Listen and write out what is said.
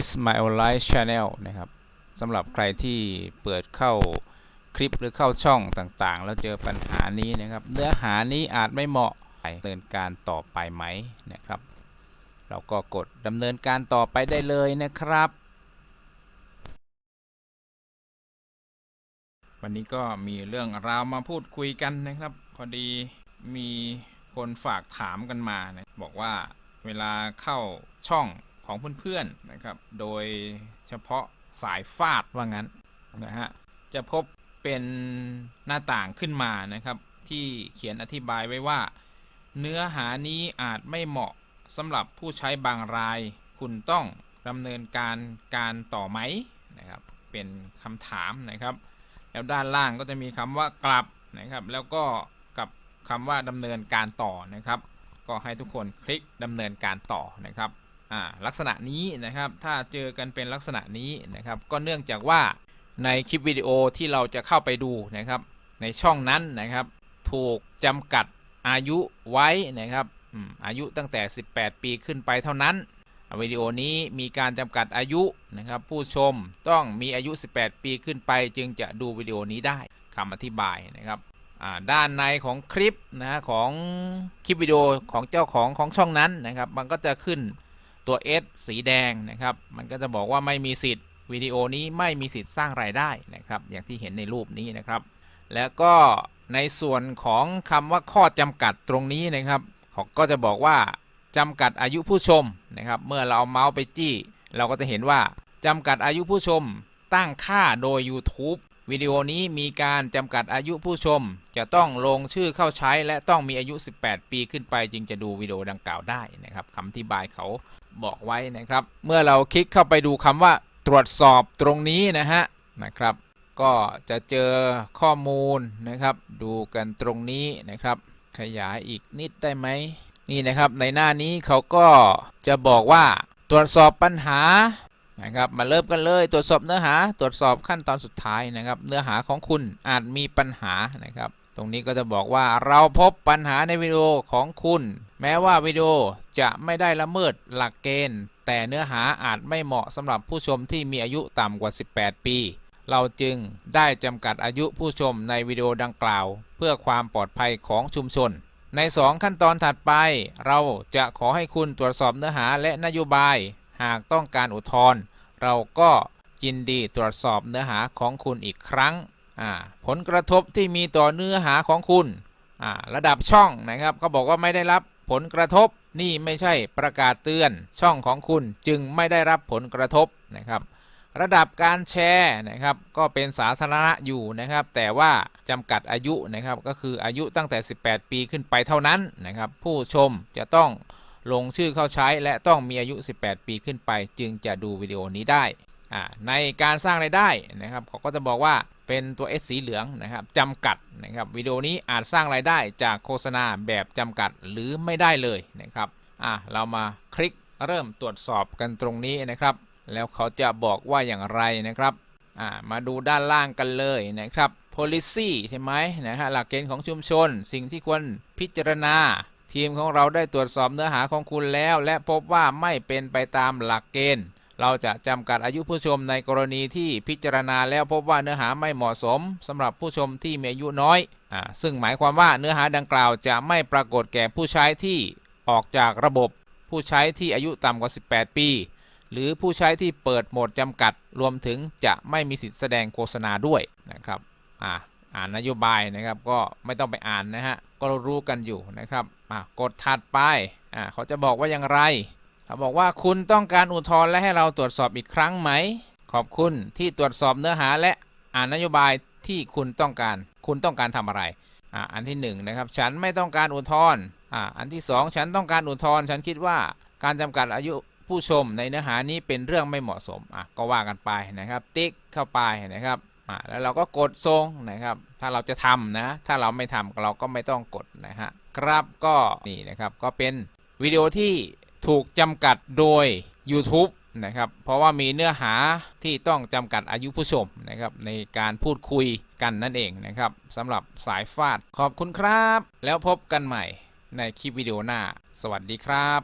Ismail Life Channel นะครับสำหรับใครที่เปิดเข้าคลิปหรือเข้าช่องต่างๆ แล้วเจอปัญหานี้นะครับ เนื้อหานี้อาจไม่เหมาะดำเนินการต่อไปไหมนะครับ เราก็กดดำเนินการต่อไปได้เลยนะครับ วันนี้ก็มีเรื่องราวมาพูดคุยกันนะครับ พอดีมีคนฝากถามกันมานะบอกว่าเวลาเข้าช่อง ของเพื่อนๆนะครับ โดยเฉพาะสายฟาดว่างั้นนะฮะ จะพบเป็นหน้าต่างขึ้นมานะครับ ที่เขียนอธิบายไว้ว่า เนื้อหานี้อาจไม่เหมาะสำหรับผู้ใช้บางราย คุณต้องดำเนินการการต่อไหมนะครับ เป็นคำถามนะครับ แล้วด้านล่างก็จะมีคำว่ากลับนะครับ แล้วก็กับคำว่าดำเนินการต่อนะครับ ก็ให้ทุกคนคลิกดำเนินการต่อนะครับ ลักษณะนี้นะครับถ้าเจอกันเป็นลักษณะนี้นะครับก็เนื่องจากว่าในคลิปวิดีโอที่เราจะเข้าไปดูนะครับในช่องนั้นนะครับถูกจำกัดอายุไว้นะครับอายุตั้งแต่ 18 ปีขึ้นไปเท่านั้นวิดีโอนี้มีการจำกัดอายุนะครับผู้ชมต้องมีอายุ 18 ปีขึ้นไป จึงจะดูวิดีโอนี้ได้คำอธิบายนะครับด้านในของคลิปนะของคลิปวิดีโอของเจ้าของของช่องนั้นนะครับ มันก็จะขึ้น ตัว S สีแดงนะครับ มันก็จะบอกว่าไม่มีสิทธิ์วิดีโอนี้ไม่มีสิทธิ์สร้างรายได้นะครับ อย่างที่เห็นในรูปนี้นะครับ แล้วก็ในส่วนของคำว่าข้อจำกัดตรงนี้นะครับเขาก็จะบอกว่าจำกัดอายุผู้ชมนะครับ เมื่อเราเอาเมาส์ไปจี้ เราก็จะเห็นว่าจำกัดอายุผู้ชมตั้งค่าโดย YouTube วิดีโอนี้มีการจำกัดอายุผู้ชม จะต้องลงชื่อเข้าใช้ และต้องมีอายุ 18 ปีขึ้นไป จึงจะดูวิดีโอดังกล่าวได้นะครับคำอธิบายเขาบอกไว้นะครับ เมื่อเราคลิกเข้าไปดูคำว่าตรวจสอบตรงนี้นะฮะนะครับ ก็จะเจอข้อมูลนะครับ ดูกันตรงนี้นะครับ ขยายอีกนิดได้ไหมนี่นะครับในหน้านี้เขาก็จะบอกว่าตรวจสอบปัญหา นะครับมาเริ่มกันเลยตรวจสอบเนื้อหาตรวจสอบขั้นตอนสุดท้ายนะครับ เนื้อหาของคุณอาจมีปัญหานะครับ ตรงนี้ก็จะบอกว่าเราพบปัญหาในวิดีโอของคุณ แม้ว่าวิดีโอจะไม่ได้ละเมิดหลักเกณฑ์ แต่เนื้อหาอาจไม่เหมาะสำหรับผู้ชมที่มีอายุต่ำกว่า 18 ปี เราจึงได้จำกัดอายุผู้ชมในวิดีโอดังกล่าว เพื่อความปลอดภัยของชุมชนใน 2 ขั้นตอนถัดไป เราจะขอให้คุณตรวจสอบเนื้อหาและนโยบาย หากต้องการอุทธรณ์เราก็ยินดีตรวจสอบเนื้อหาของคุณอีกครั้ง ผลกระทบที่มีต่อเนื้อหาของคุณ ระดับช่องนะครับเขาบอกว่าไม่ได้รับผลกระทบนี่ไม่ใช่ประกาศเตือนช่องของคุณจึงไม่ได้รับผลกระทบนะครับ ระดับการแชร์นะครับก็เป็นสาธารณะอยู่นะครับ แต่ว่าจำกัดอายุนะครับก็คืออายุตั้งแต่ 18 ปีขึ้นไปเท่านั้นนะครับ ผู้ชมจะต้อง ลงชื่อเข้าใช้และต้องมีอายุ 18 ปีขึ้นไป จึงจะดูวิดีโอนี้ได้ ในการสร้างรายได้นะครับเขาก็จะบอกว่าเป็นตัว S สีเหลืองนะครับจำกัดนะครับวิดีโอนี้อาจสร้างรายได้จากโฆษณาแบบจำกัดหรือไม่ได้เลยนะครับอ่าเรามาคลิกเริ่มตรวจสอบกันตรงนี้นะครับ แล้วเขาจะบอกว่าอย่างไรนะครับอ่ามาดูด้านล่างกันเลยนะครับ policy ใช่ไหมนะฮะหลักเกณฑ์ของชุมชน สิ่งที่ควรพิจารณา ทีมของเราได้ตรวจสอบเนื้อหาของคุณแล้ว และพบว่าไม่เป็นไปตามหลักเกณฑ์ เราจะจำกัดอายุผู้ชมในกรณีที่พิจารณาแล้วพบว่าเนื้อหาไม่เหมาะสมสำหรับผู้ชมที่มีอายุน้อยอ่าซึ่งหมายความว่าเนื้อหาดังกล่าวจะไม่ปรากฏแก่ผู้ใช้ที่ออกจากระบบ ผู้ใช้ที่อายุต่ำกว่า 18 ปี หรือผู้ใช้ที่เปิดโหมดจำกัด รวมถึงจะไม่มีสิทธิ์แสดงโฆษณาด้วยนะครับอ่า อ่านนโยบายนะครับ ก็ไม่ต้องไปอ่านนะฮะก็รู้กันอยู่นะครับอ่ากดถัดไปอ่าเขาจะบอกว่าอย่างไรเขาบอกว่าคุณต้องการอุทธรณ์และให้เราตรวจสอบอีกครั้งไหม ขอบคุณที่ตรวจสอบเนื้อหาและอ่านนโยบายที่คุณต้องการ คุณต้องการทำอะไรอ่าอันที่หนึ่งนะครับ ฉันไม่ต้องการอุทธรณ์อ่าอันที่สองฉันต้องการอุทธรณ์ฉันคิดว่าการจำกัดอายุผู้ชมในเนื้อหานี้เป็นเรื่องไม่เหมาะสมอะก็ว่ากันไปนะครับ ติ๊กเข้าไปนะครับ แล้วเราก็กดทรงนะครับ ถ้าเราจะทำนะ ถ้าเราไม่ทำเราก็ไม่ต้องกดนะฮะครับก็นี่นะครับก็เป็นวิดีโอที่ถูกจำกัดโดย YouTube นะครับเพราะว่ามีเนื้อหาที่ต้องจำกัดอายุผู้ชมนะครับในการพูดคุยกันนั่นเองนะครับสำหรับสายฟาดขอบคุณครับ แล้วพบกันใหม่ในคลิปวิดีโอหน้า สวัสดีครับ